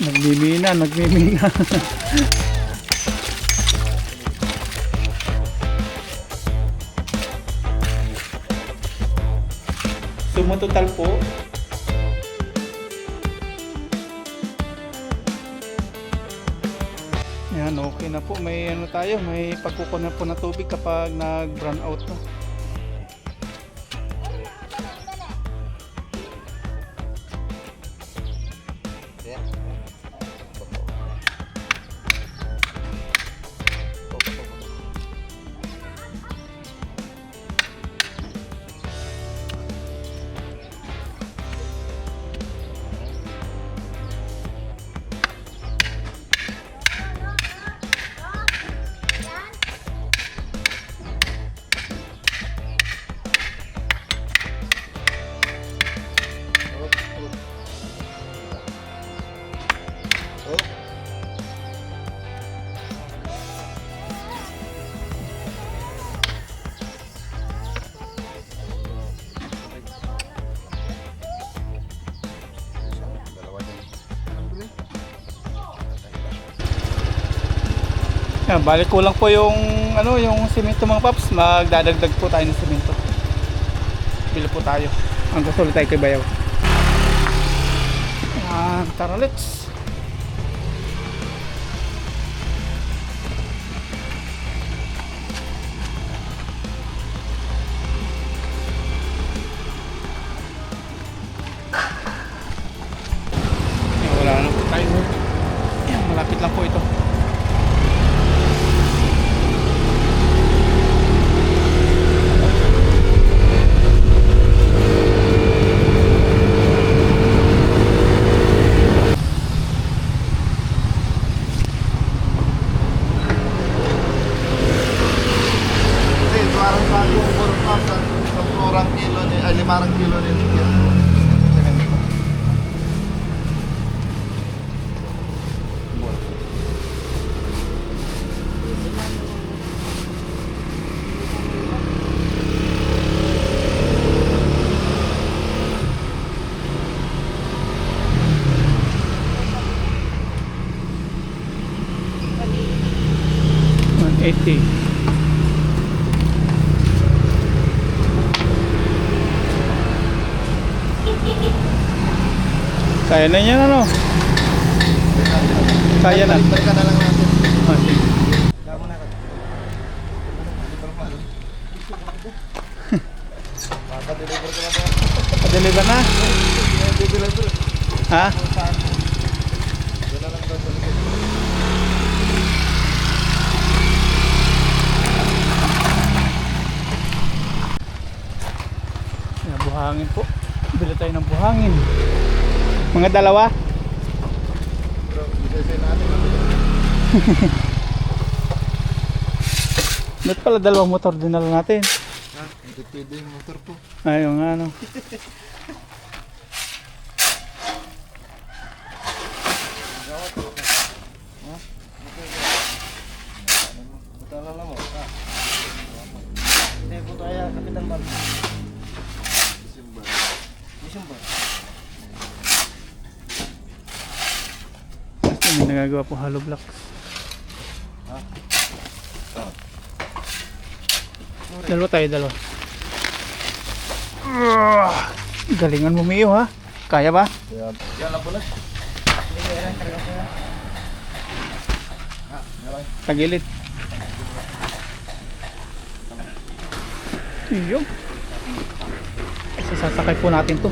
Nagmimina, nagmimina. Sumutotal po. Yan, okay na po. May ano tayo, may pagkukunan po na tubig kapag nag-brown out na. Yan, balik kulang po yung ano, yung semento mga paps. Magdadagdag po tayo ng semento. Bili po tayo. Ang gusto tayo kay Bayaw. Yan, tara let's. Wala na po tayo. Yan, malapit lang po ito. Kasi parang bago ang forecast sa sampurang kilo ni, ay limarang kilo ni Yan. One eighty. Kaya na yan ano? Kaya na. Balikan na lang natin. Maka-deliver ko na ba? Pa-deliver na? Deliver. Ha? Buhangin po. Bili tayo ng buhangin. Mga dalawa? Ba't pala dalawang motor dinala natin? Ha? Hindi pwede yung motor ko. Ayun nga ano. Butalala mo. Ha? Hindi po tayo, Kapitan Bal. December. December. Basta may nagagawa po hollow blocks. Dalawa tayo, dalawa. Galingan mo, Mio, ha? Kaya ba? Yan. Lang po na. Tagilid. Iyo. Sasakay po natin to.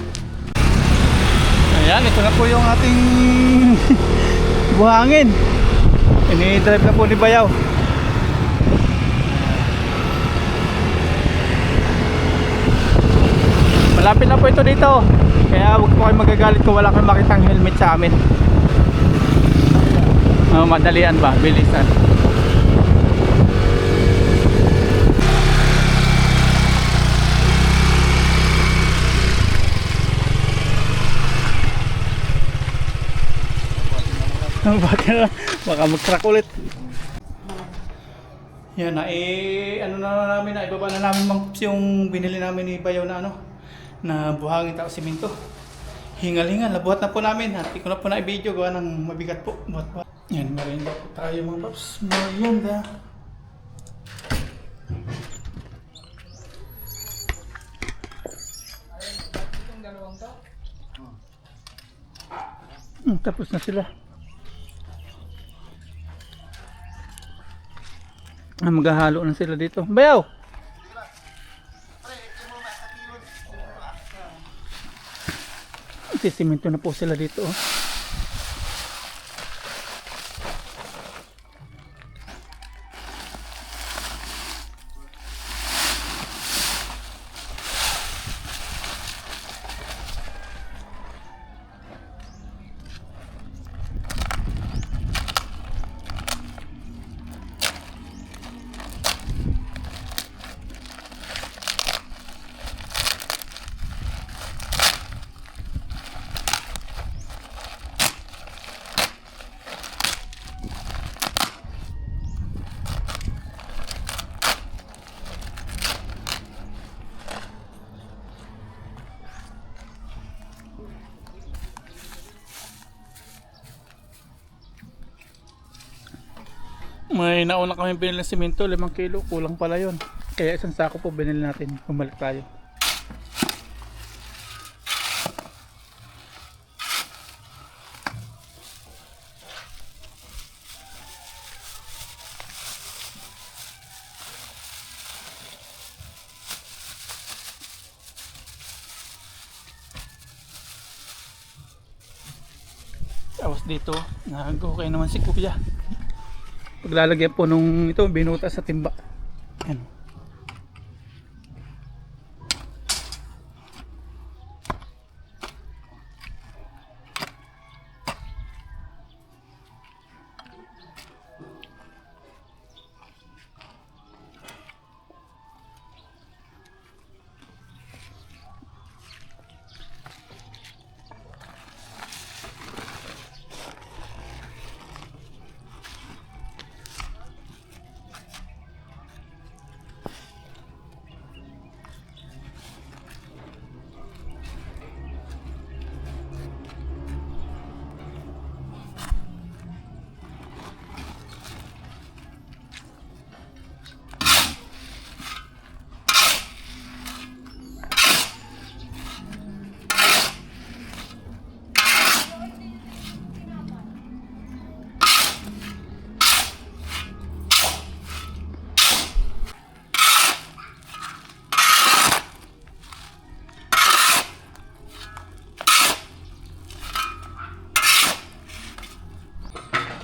Ayan, ito na po yung ating buhangin. Ini-drive na po ni Bayaw. Malapit na po ito dito. Kaya huwag po kayo magagalit kung wala kayong makitang helmet sa amin. Oh, madalian ba? Bilisan. Baka, baka mag-crack ulit. Yan na, eh, ano na namin na, ibaba na namin mga yung binili namin ni Bayaw na ano, na buhangin tapos simento. Hingal-hingal, nabuhat na po namin. Hindi ko na po na i-video gawa ng mabigat po. Buhat po. Yan, merienda po tayo mga paps. Merienda. Hmm, tapos na sila. Ah, maghahalo na sila dito. Bayaw! Sisiminto na po sila dito. Oh. May nauna kami binili ng simento, 5 kilo, kulang pala yon. Kaya isang sako po binili natin, bumalik tayo. Tapos dito, nag-okay naman si Kuya. Paglalagyan po nung ito, binuta sa timba. Yan.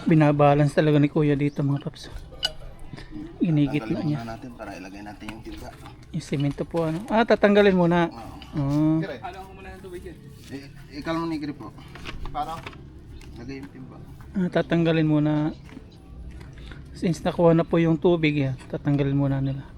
Binabalance talaga ni Kuya dito mga paps. Inigit na niya. natin para ilagay natin yung timba. Yung simento po ano. Ah, tatanggalin muna. Oo. Oh. Ano ako muna ng tubig yan? Eh, ikal mo ni grip po. Paano? Lagay yung timba. Ah, tatanggalin muna. Since nakuha na po yung tubig, yan, tatanggalin muna nila.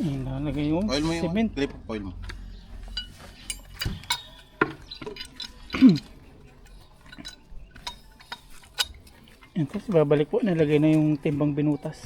Ilalagay yung Oil mo yung cement. clip. Oil mo. Yan, tapos babalik po, nilagay na yung timbang binutas.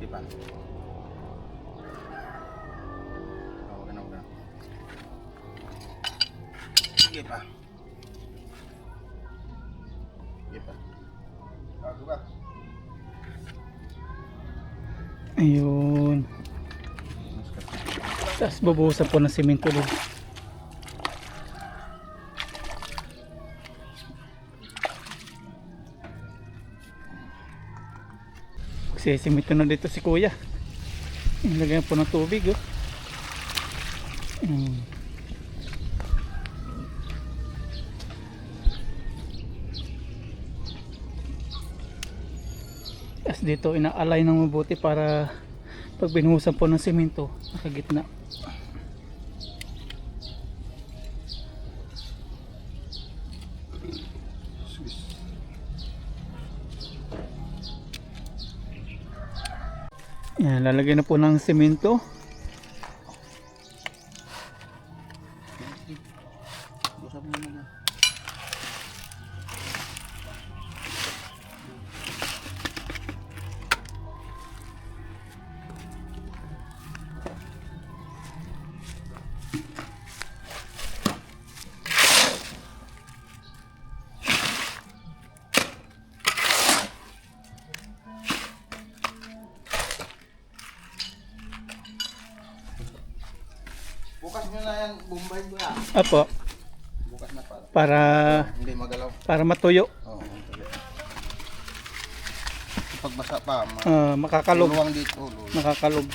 Di ba? Oh, wag na. Sige pa. Sige pa. Bago ba? Ayun. Tapos bubuhusan po ng simento doon. Magsisimito na dito si kuya. Ilagay po ng tubig oh. Mm. Tapos dito ina-align ng mabuti para pag binuhusan po ng simento nakagitna. Yan, lalagay na po ng simento. Matuyo, Oo. Pag basa pa, ma- ah, makakalog, luluwang dito. Luluwang. makakalog.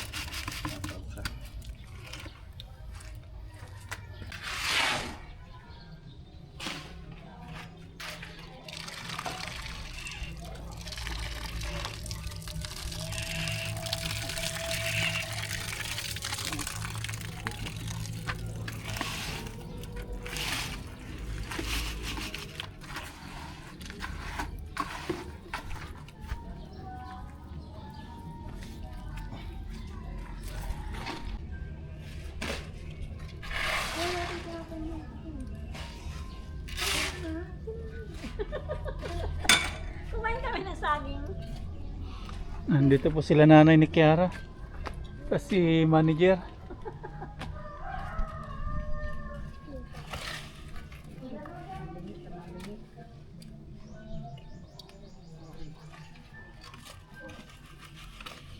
Nandito po sila nanay ni Kiara. Tapos si manager.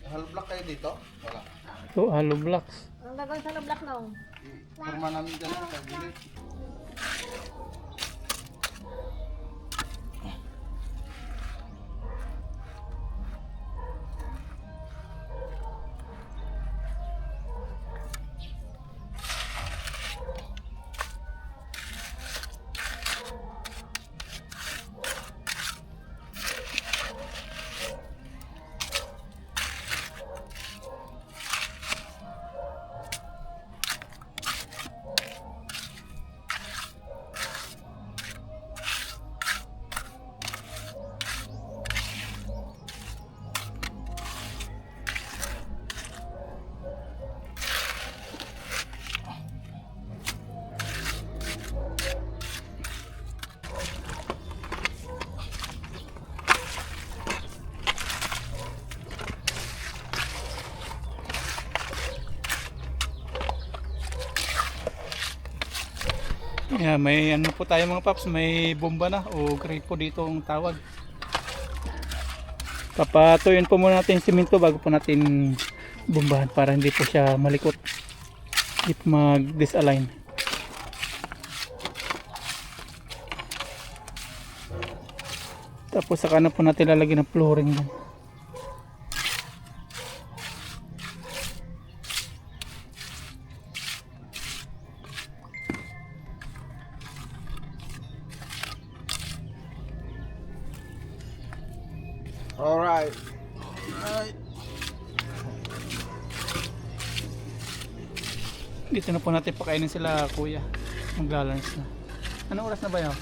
Hollow block kayo dito? Wala. Ito, hollow blocks. Ang gagawin sa lublak nung. Forma namin dyan sa gilid. Yeah, may ano po tayo mga paps, may bomba na o gripo dito ang tawag. Papatuyin po muna natin simento bago po natin bombahan para hindi po siya malikot. Hindi po mag-disalign. Tapos saka na po natin lalagyan ng flooring dyan. Alright. Alright. Dito na po natin pakainin sila kuya. Maglalunch na. Anong oras na ba yun?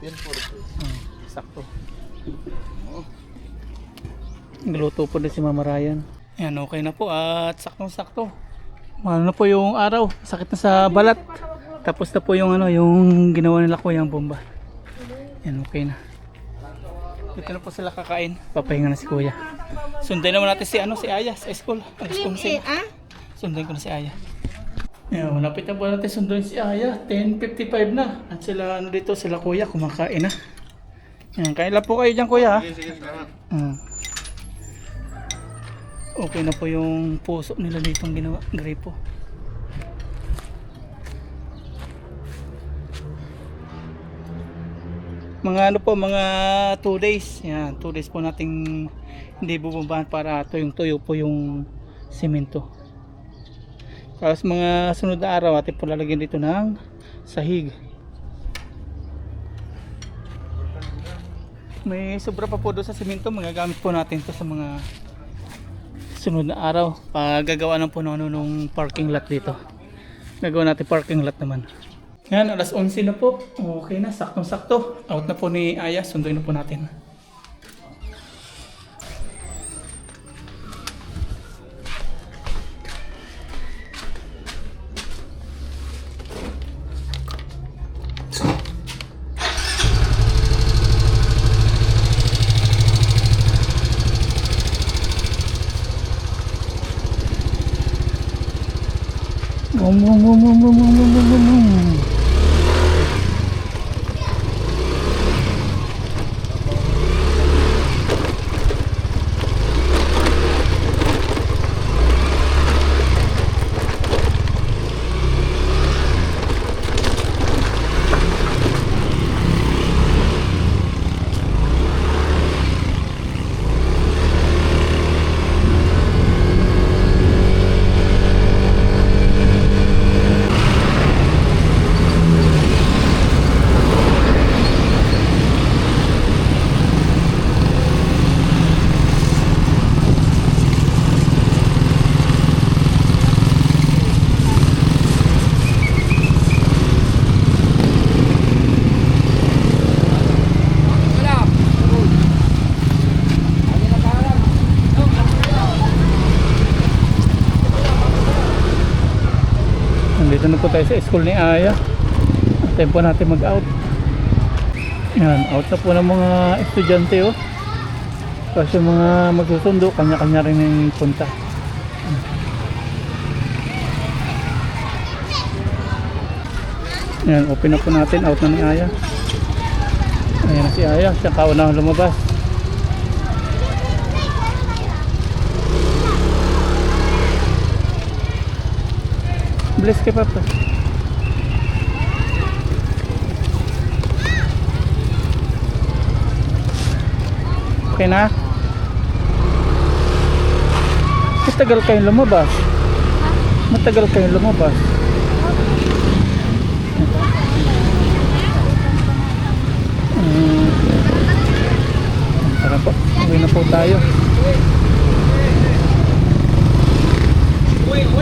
10.40. Hmm, sakto. Nagluto po din si Mama Ryan. Yan, okay na po at saktong-sakto. Ano na po yung araw, sakit na sa balat. Tapos na po yung ano, yung ginawa nila ko yung bomba. Yan, okay na. Dito na po sila kakain. Papahinga na si Kuya. Sundan naman natin si ano, si Aya sa school. Alas kong si. ah? Sundan ko na si Aya. Yan, malapit na po natin sundan si Aya. 10.55 na. At sila ano dito, sila Kuya, kumakain na. Yan, kain lang po kayo dyan Kuya. ha? Mm. Okay na po yung puso nila dito ang ginawa, gripo. Mga ano po, mga 2 days. Yan, 2 days po nating hindi bubumbahan para tuyong-tuyo po yung simento. Tapos mga sunod na araw, atin po lalagyan dito ng sahig. May sobra pa po doon sa simento, magagamit po natin to sa mga sunod na araw. Pag gagawa ng ano, nung parking lot dito. Gagawa natin parking lot naman. Yan, alas 11 na po. Okay na, saktong-sakto. Out na po ni Aya, sunduin na po natin. Bum, bum, bum, bum, bum, bum, bum, bum, bum, bum. Nandito na po tayo sa school ni Aya. Time po natin mag-out. Yan, out na po ng mga estudyante oh. Kasi mga magsusundo, kanya-kanya rin yung punta. Yan, open na po natin. Out na ni Aya. Ayan si Aya. Siya kaunang lumabas. Bless kay Papa. Okay na? Matagal kayong lumabas. Matagal kayong lumabas. Hmm. Tara po, uwi na po tayo. Tara po,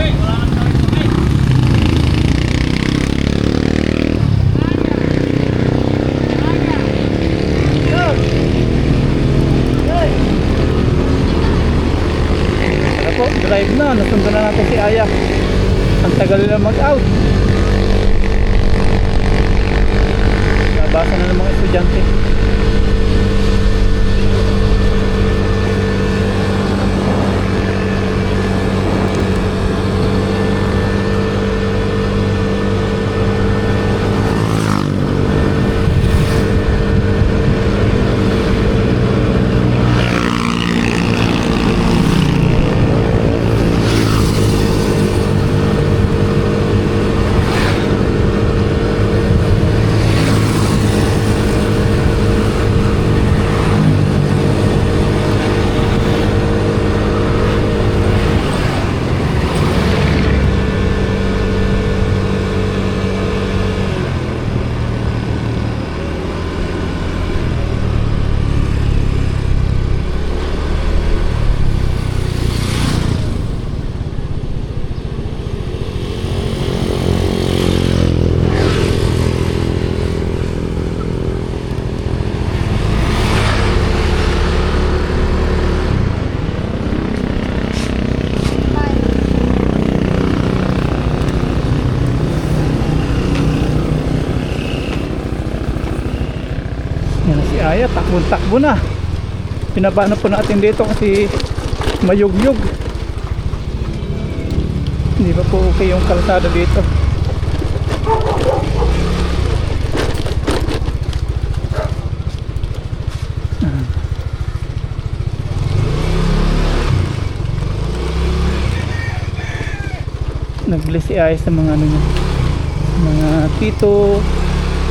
drive na. Nasundan na natin si Aya. Ang tagal nila mag-out. Nabasa na ng mga estudyante. Yan na si Aya, takbo-takbo na. Pinaba na po natin dito kasi mayugyug. Hindi pa po okay yung kalsada dito. Nag-bless si Aya sa mga ano. Mga tito,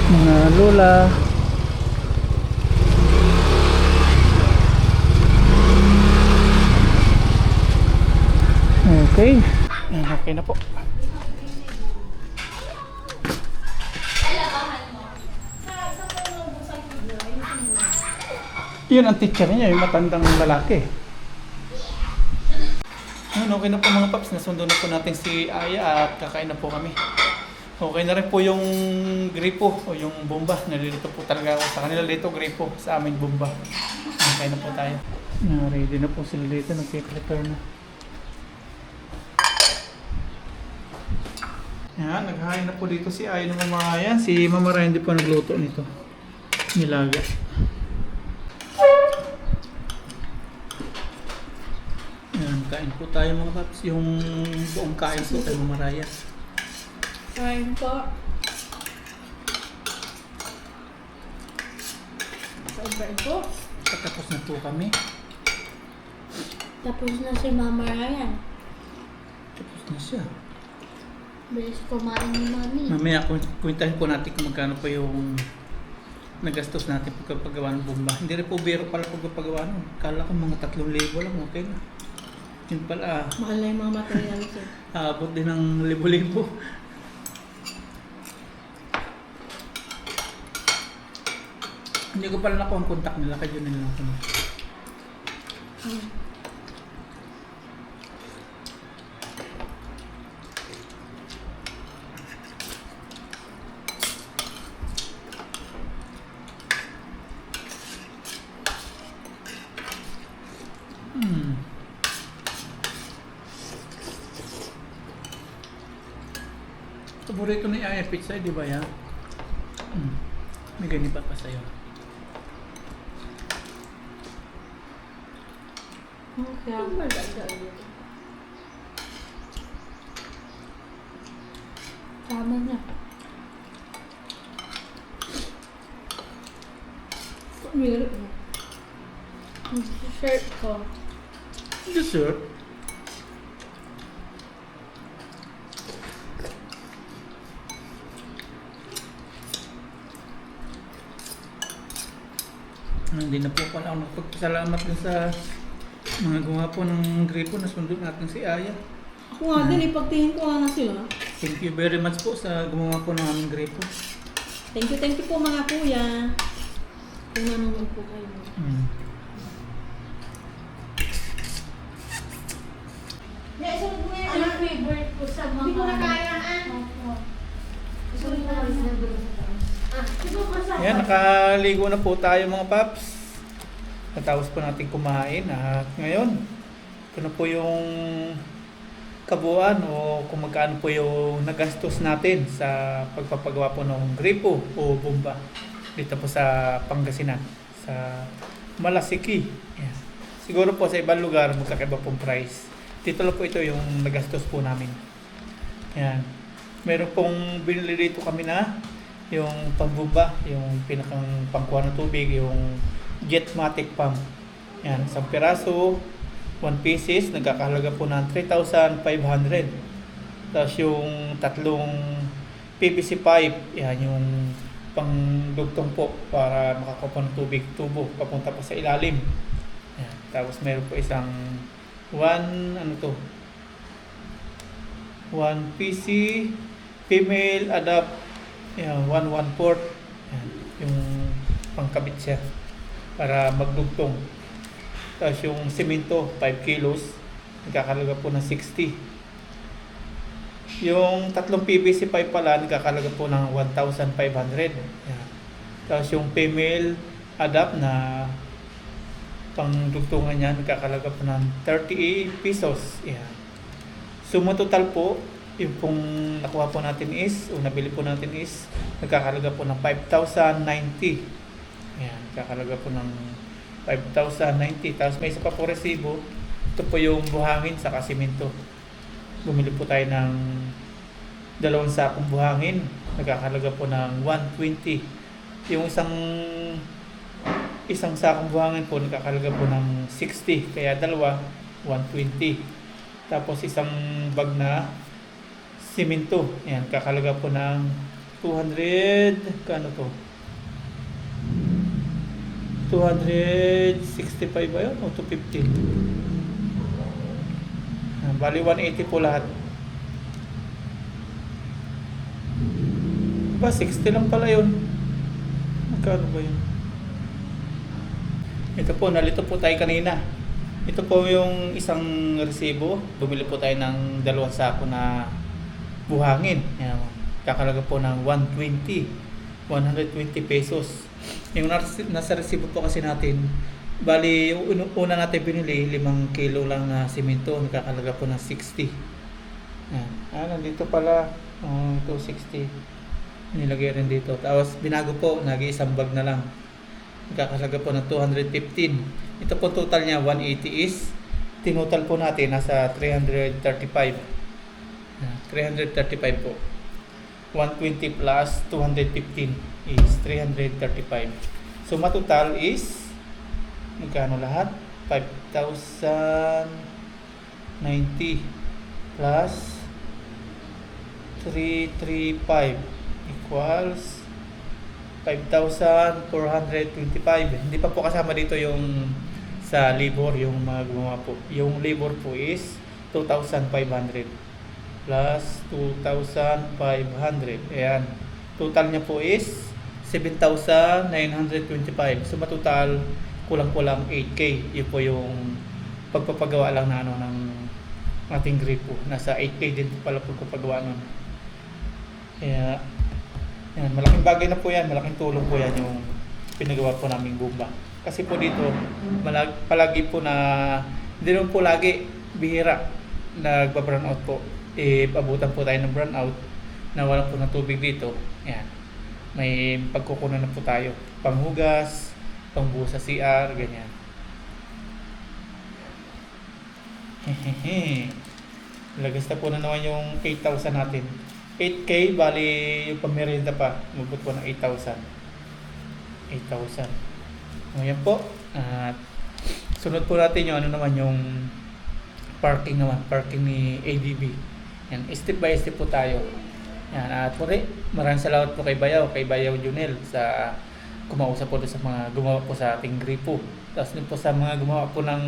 mga lola, Okay. Okay na po. Yun ang teacher niya, yung matandang lalaki. Ayun, okay na po mga paps. Nasundo na po natin si Aya at kakain na po kami. Okay na rin po yung gripo o yung bomba. Nalilito po talaga ako sa kanila dito gripo. Sa amin bomba. Okay na po tayo. Ready na po sila dito. Nag-prepare na. Yan, naghahain na po dito si Aya ng mga yan. Si Mama Ryan din po nagluto nito. Nilaga. Yan, kain po tayo mga paps. Yung buong kain po kay Mama Raya. Kain po. Kain po. Patapos na po kami. Tapos na si Mama Ryan. Tapos na siya. Bilis kumain ni Mami. Mamaya kwentahin po natin kung magkano po yung nagastos natin pagpagawa ng bomba. Hindi rin po biro pala pagpagawa nun. Kala ko mga 3,000 lang, okay na. Yun pala, Mahal na yung mga materials eh. aabot din ng libo-libo. Hindi ko pala nakuha ang contact nila, kaya yun nila. Hmm. Hmm. Paborito ni Aya pizza, di ba yan? Hmm. May ganito pa sa'yo. Okay. Tama na. Meron na. Ang shirt ko. Dessert? Hindi na po pala ako nagpagpasalamat dun sa mga gumawa po ng gripo na sundo natin si Aya. Ako nga din, ipagtingin ko nga na sila. Thank you very much po sa gumawa po ng aming gripo. Thank you, thank you po mga kuya. Kung naman po kayo. Mm. Ano favorite ko sa mga... Hindi ko na kaya, ah. Sorry na Ah, siguro ko sa... Ayan, nakaligo na po tayo mga paps. Natapos po natin kumain at ngayon, ito na po yung kabuuan o kung magkano po yung nagastos natin sa pagpapagawa po ng gripo o bomba dito po sa Pangasinan, sa Malasiki. Ayan. Siguro po sa ibang lugar magkakaiba pong price. Dito lang po ito yung nagastos po namin. Ayan. Meron pong binili dito kami na yung pambumba, yung pinakang pangkuha ng tubig, yung Jetmatic pump. Yan, isang piraso, 1 pieces, nagkakahalaga po ng 3,500. Tapos yung tatlong PVC pipe, yan yung pangdugtong po para makakuha ng tubig tubo papunta po sa ilalim. Yan. Tapos meron po isang one ano to 1 PC female adapt yan, 1 1 port yan, yung pangkabit siya para magdugtong tapos yung simento 5 kilos nagkakalaga po ng 60 yung tatlong PVC pipe pala nagkakalaga po ng 1,500 yan. tapos yung female adapt na pangdugtungan niya nagkakalaga po ng 38 pesos yan. Sumo total po, yung pong nakuha po natin is, o nabili po natin is, nagkakalaga po ng 5,090. Ayan, nagkakalaga po ng 5,090. Tapos may isa pa po resibo. Ito po yung buhangin sa kasimento. Bumili po tayo ng dalawang sakong buhangin. Nagkakalaga po ng 120. Yung isang isang sakong buhangin po nagkakalaga po ng 60. Kaya dalawa, 120. Tapos isang bag na simento. Ayan, kakalaga po ng 200, kano to? 265 ba yun? O 250? Yan, bali 180 po lahat. Ba, 60 lang pala yun. Magkano ba yun? Ito po, nalito po tayo kanina. Ito po yung isang resibo. Bumili po tayo ng dalawang sako na buhangin. Yan, kakalaga po ng 120. 120 pesos. Yung nas- nasa resibo po kasi natin, bali yung una natin binili, 5 kilo lang na simento, nakakalaga po ng 60. Yan. Ah, nandito pala, oh, ito 60. Nilagay rin dito. Tapos binago po, nag-iisang bag na lang. Nakakalaga po ng 215. Ito po total niya, 180 is. Tinotal po natin, nasa 335. Yan, 335 po. 120 plus 215 is 335. So matotal is magkano lahat? 5,090 plus 335 equals 5,425. Hindi pa po kasama dito yung sa labor, yung mga gumawa po. Yung labor po is 2,500 plus 2,500. Ayan. Total niya po is 7,925. So, matotal kulang-kulang 8K. Yun po yung pagpapagawa lang na ano ng ating gripo. Nasa 8K din po pala pagpapagawa nun. Kaya, yan, malaking bagay na po yan. Malaking tulong po yan yung pinagawa po naming bomba. Kasi po dito, malag, palagi po na, hindi naman po lagi, bihira, nagpa-brown out po. Eh, abutan po tayo ng brown out, na wala po ng tubig dito. Yan. May pagkukunan na po tayo. Panghugas, pangbuhos sa CR, ganyan. Hehehe. Lagas na po na naman yung 8,000 natin. 8K, bali yung pamerienda pa. Mabot po ng 8,000. 8,000. O yan po. At sunod po natin yung ano naman yung parking naman. Parking ni ADB. Yan, step by step po tayo. Yan, at muli, maraming salamat po kay Bayaw, kay Bayaw Junel sa kumausap po sa mga gumawa po sa ating gripo. Tapos din po sa mga gumawa po ng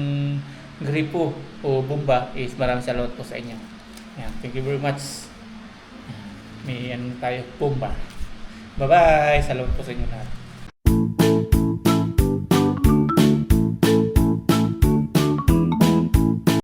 gripo o bomba is maraming salamat po sa inyo. Yan, thank you very much. May ano tayo, bomba. Bye-bye! Salamat po sa inyo lahat.